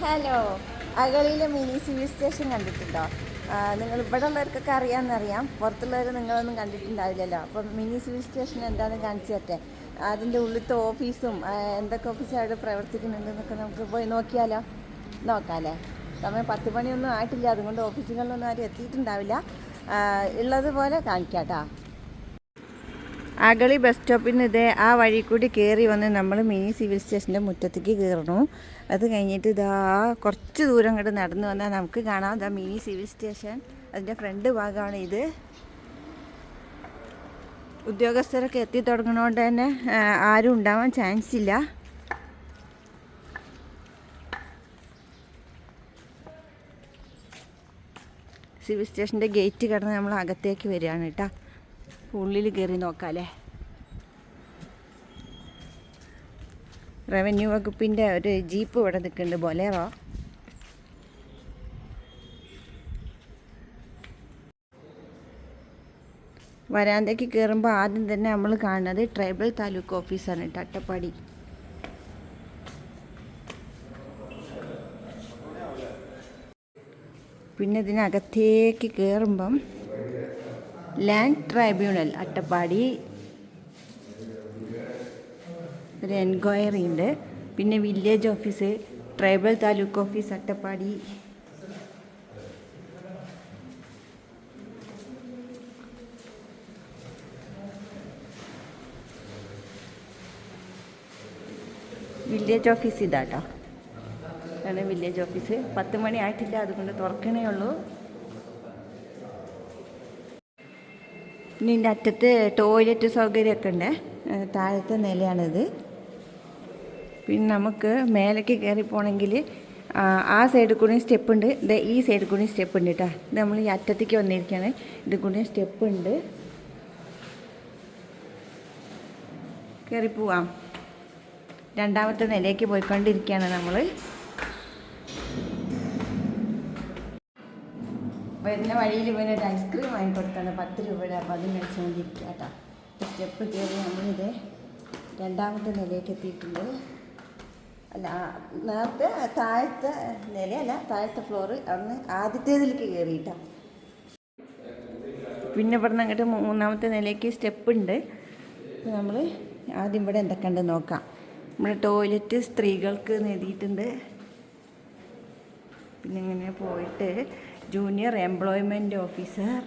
Hello അകളിയിലെ mini civil station കണ്ടിട്ടുണ്ടോ? നിങ്ങൾ ഇവിടെ ഉള്ളവർക്കൊക്കെ അറിയാമെന്നറിയാം. പുറത്തുള്ളവർ നിങ്ങളൊന്നും കണ്ടിട്ടുണ്ടാവില്ലല്ലോ. അപ്പം മിനി സിവിൽ സ്റ്റേഷൻ എന്താണെന്ന് കാണിച്ചു തരട്ടെ? അതിന്റെ ഉള്ളിലത്തെ ഓഫീസും എന്തൊക്കെ ഓഫീസ് അവിടെ പ്രവർത്തിക്കുന്നുണ്ടെന്നൊക്കെ നമുക്ക് പോയി നോക്കിയാലോ? നോക്കാമല്ലേ സമയം പത്ത് മണിയൊന്നും ആയിട്ടില്ല. അതുകൊണ്ട് ഓഫീസുകളിലൊന്നും ആരും എത്തിയിട്ടുണ്ടാവില്ല. ഉള്ളതുപോലെ കാണിക്കാം കേട്ടോ അകളി ബസ് സ്റ്റോപ്പിൽ നിന്ന് ഇതേ ആ വഴി കൂടി കയറി വന്ന് നമ്മൾ മിനി സിവിൽ സ്റ്റേഷന്റെ മുറ്റത്തേക്ക് കയറണു അത് കഴിഞ്ഞിട്ട് ഇതാ കുറച്ച് ദൂരം ഇങ്ങോട്ട് നടന്നു വന്നാൽ നമുക്ക് കാണാം. ഇതാ മിനി സിവിൽ സ്റ്റേഷൻ. അതിന്റെ ഫ്രണ്ട് ഭാഗമാണ് ഇത്. ഉദ്യോഗസ്ഥരൊക്കെ എത്തി തന്നെ ആരും ഉണ്ടാവാൻ ചാൻസ് ഇല്ല. സിവിൽ സ്റ്റേഷന്റെ ഗേറ്റ് കടന്ന് നമ്മൾ അകത്തേക്ക് വരികയാണ് കേട്ടോ. ഉള്ളിൽ കയറി നോക്കാമല്ലേ റവന്യൂ വകുപ്പിന്റെ ഒരു ജീപ്പ് ഇവിടെ നിൽക്കുന്നുണ്ട്. ബൊലേറോ? വരാന്തയ്ക്ക് കയറുമ്പോൾ ആദ്യം തന്നെ നമ്മൾ കാണുന്നത് ട്രൈബൽ താലൂക്ക് ഓഫീസാണ് കേട്ടോ അട്ടപ്പാടി. പിന്നെ ഇതിനകത്തേക്ക് കയറുമ്പം ലാൻഡ് ട്രൈബ്യൂണൽ അട്ടപ്പാടി. ഒരു എൻക്വയറി ഉണ്ട്. പിന്നെ village office tribal taluk office Attappadi. Village office ഇതാട്ടോ. ആണ് വില്ലേജ് ഓഫീസ്. പത്ത് മണി ആയിട്ടില്ല അതുകൊണ്ട് തുറക്കണേ ഉള്ളൂ. ഇനി ഇതിന്റെ അറ്റത്ത് ടോയ്ലറ്റ് സൗകര്യമൊക്കെ ഉണ്ട് താഴത്തെ നിലയാണിത്. പിന്നെ നമുക്ക് മേലേക്ക് കയറി പോകണമെങ്കിൽ ആ സൈഡിൽ കൂടി സ്റ്റെപ്പ് ഉണ്ട്. ഇത് ഈ സൈഡിൽ കൂടി സ്റ്റെപ്പ് ഉണ്ട് കേട്ടോ ഇത് നമ്മൾ ഈ അറ്റത്തേക്ക് വന്നിരിക്കുകയാണ്. ഇത് കൂടി സ്റ്റെപ്പ് ഉണ്ട്. കയറി പോവാം. രണ്ടാമത്തെ നിലയ്ക്ക് പോയിക്കൊണ്ടിരിക്കുകയാണ് നമ്മൾ. വരുന്ന വഴിയിൽ ഇവന് ഒരു ഐസ്ക്രീം വാങ്ങിക്കൊടുത്താണ് പത്ത് രൂപയുടെ. അപ്പോൾ അത് മേടിച്ചുകൊണ്ടിരിക്കുക കേട്ടോ. സ്റ്റെപ്പ് കയറി നമ്മളിത് രണ്ടാമത്തെ നിലയിലേക്ക് എത്തിയിട്ടുണ്ട്. അല്ല നേരത്തെ താഴത്തെ നിലയല്ല താഴത്തെ ഫ്ലോറ് അന്ന് ആദ്യത്തേതിലേക്ക് കയറിയിട്ടാണ് പിന്നെ ഇവിടുന്ന് അങ്ങോട്ട് മൂന്നാമത്തെ നിലയ്ക്ക് സ്റ്റെപ്പ് ഉണ്ട്. അപ്പോൾ നമ്മൾ ആദ്യം ഇവിടെ എന്തൊക്കെ ഉണ്ട് നോക്കാം. നമ്മുടെ ടോയ്ലറ്റ് സ്ത്രീകൾക്ക് എഴുതിയിട്ടുണ്ട്. പിന്നെ ഇങ്ങനെ പോയിട്ട് ജൂനിയർ എംപ്ലോയ്മെന്റ് ഓഫീസർ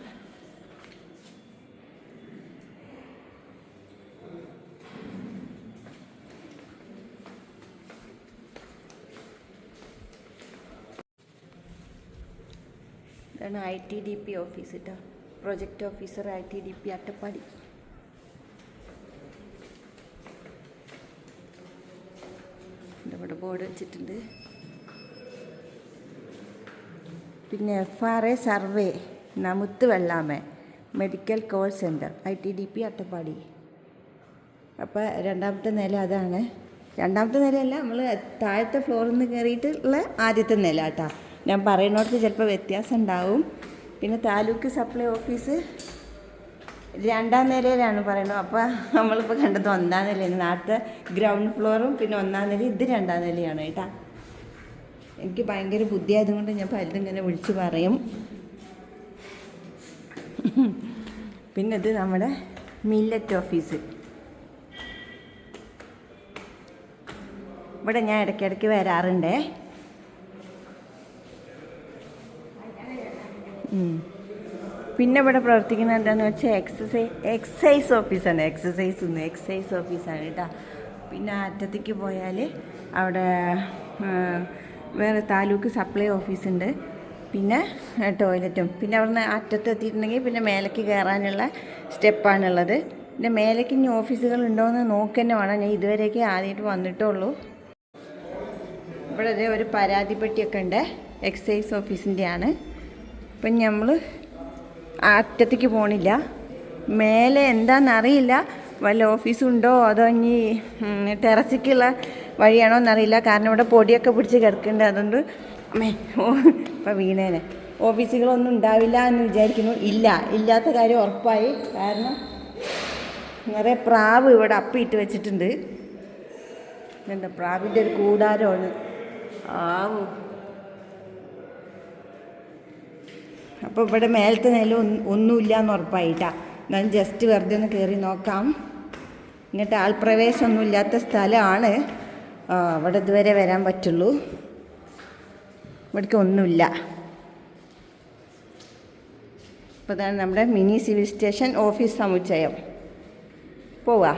ഇതാണ് I T D P office കേട്ടോ project officer I T D P Attappadi. ഇവിടെ ബോർഡ് വെച്ചിട്ടുണ്ട്. പിന്നെ എഫ് ആർ എ സർവേ നമുത്ത് വെള്ളാമ medical call centre I T D P Attappadi. അപ്പോൾ രണ്ടാമത്തെ നില അതാണ്. രണ്ടാമത്തെ നിലയല്ല നമ്മൾ താഴത്തെ ഫ്ലോറിൽ നിന്ന് കയറിയിട്ടുള്ള ആദ്യത്തെ നില കേട്ടോ ഞാൻ പറയുന്നിടത്ത് ചിലപ്പോൾ വ്യത്യാസം ഉണ്ടാവും പിന്നെ താലൂക്ക് സപ്ലൈ ഓഫീസ് രണ്ടാം നിലയിലാണ് പറയുന്നത് അപ്പോൾ നമ്മളിപ്പോൾ കണ്ടത് ഒന്നാം നിലയാണ്. നേരത്തെ ഗ്രൗണ്ട് ഫ്ലോറും പിന്നെ ഒന്നാം നില ഇത് രണ്ടാം നിലയാണ് കേട്ടോ എനിക്ക് ഭയങ്കര ബുദ്ധിയായതുകൊണ്ട് ഞാൻ പലതും ഇങ്ങനെ വിളിച്ച് പറയും. പിന്നെ ഇത് നമ്മുടെ മില്ലറ്റ് ഓഫീസ് ഇവിടെ ഞാൻ ഇടയ്ക്കിടയ്ക്ക് വരാറുണ്ടേ. പിന്നെ ഇവിടെ പ്രവർത്തിക്കുന്നത് എന്താണെന്ന് വെച്ചാൽ എക്സസൈസ് എക്സസൈസ് ഓഫീസാണ് എക്സസൈസ് ഒന്ന് എക്സസൈസ് ഓഫീസാണ് കേട്ടോ. പിന്നെ അറ്റത്തേക്ക് പോയാൽ അവിടെ വേറെ താലൂക്ക് സപ്ലൈ ഓഫീസുണ്ട്. പിന്നെ ടോയ്ലറ്റും. പിന്നെ അവിടുന്ന് അറ്റത്ത് എത്തിയിട്ടുണ്ടെങ്കിൽ പിന്നെ മേലേക്ക് കയറാനുള്ള സ്റ്റെപ്പാണുള്ളത്. പിന്നെ മേലേക്ക് ഇനി ഓഫീസുകൾ ഉണ്ടോയെന്ന് നോക്കന്നെ വേണം. ഞാൻ ഇതുവരെയൊക്കെ ആദ്യമായിട്ട് വന്നിട്ടുള്ളൂ. ഇവിടെ ഒരു പരാതിപ്പെട്ടിയൊക്കെ ഉണ്ട്. എക്സൈസ് ഓഫീസിന്റെയാണ്. ഇപ്പം നമ്മൾ അറ്റത്തേക്ക് പോണില്ല. മേലെ എന്താണെന്നറിയില്ല വല്ല ഓഫീസുണ്ടോ? അതോ ഇനി ടെറസിക്കുള്ള വഴിയാണോ എന്നറിയില്ല. കാരണം ഇവിടെ പൊടിയൊക്കെ പിടിച്ച് കിടക്കുന്നുണ്ട്. അതുകൊണ്ട് അമ്മേ ഓ ഇപ്പം വീണേനെ. ഓഫീസുകളൊന്നും ഉണ്ടാവില്ല എന്ന് വിചാരിക്കുന്നു. ഇല്ല ഇല്ലാത്ത കാര്യം ഉറപ്പായി. കാരണം നിറയെ പ്രാവ് ഇവിടെ അപ്പിയിട്ട് വെച്ചിട്ടുണ്ട്. എന്താ പ്രാവിന്റെ ഒരു കൂടാരമാണ്. ആവ്. അപ്പോൾ ഇവിടെ മേലത്തെ നില ഒന്നുമില്ല എന്ന് ഉറപ്പായിട്ടാ ഞാൻ ജസ്റ്റ് വെറുതെ ഒന്ന് കയറി നോക്കാം. ഇങ്ങോട്ട് ആൾപ്രവേശമൊന്നും ഇല്ലാത്ത സ്ഥലമാണ്. ആ, അവിടെ ഇതുവരെ വരാൻ പറ്റുള്ളൂ. ഇവിടേക്ക് ഒന്നുമില്ല. അപ്പോൾ ഇതാണ് നമ്മുടെ മിനി സിവിൽ സ്റ്റേഷൻ ഓഫീസ് സമുച്ചയം. പോവാ.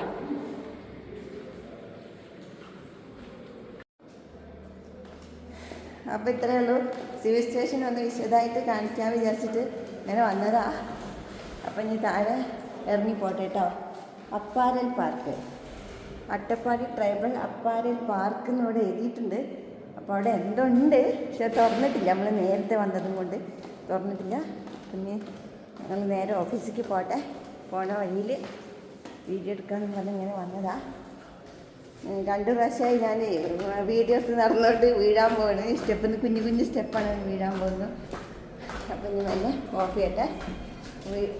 അപ്പോൾ ഇത്രയേ ഉള്ളൂ. സിവിൽ സ്റ്റേഷൻ ഒന്ന് വിശദമായിട്ട് കാണിക്കാൻ വിചാരിച്ചിട്ട് ഇങ്ങനെ വന്നതാ. അപ്പം ഇനി താഴെ ഇറങ്ങി പോട്ടെ കേട്ടോ. Apparel park. Attappadi tribal apparel park എന്ന് ഇവിടെ എഴുതിയിട്ടുണ്ട്. അപ്പോൾ അവിടെ എന്തോ ഉണ്ട് പക്ഷെ തുറന്നിട്ടില്ല. നമ്മൾ നേരത്തെ വന്നതും കൊണ്ട് തുറന്നിട്ടില്ല. പിന്നെ ഞങ്ങൾ നേരെ ഓഫീസിലേക്ക് പോട്ടെ. പോണ വഴിയിൽ വീഡിയോ എടുക്കാമെന്ന് പറഞ്ഞ് ഇങ്ങനെ വന്നതാ. രണ്ട് പ്രാവശ്യമായി ഞാൻ വീഡിയോസ് നടന്നുകൊണ്ട് വീഴാൻ പോവാണ്. സ്റ്റെപ്പിന്ന് കുഞ്ഞു കുഞ്ഞു സ്റ്റെപ്പാണ് വീഴാൻ പോകുന്നത്. അപ്പം ഇനി നല്ല ഓഫ് ചെയ്യട്ടെ.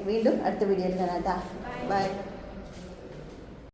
വീണ്ടും അടുത്ത വീഡിയോയിൽ കേട്ടോ. ബൈ.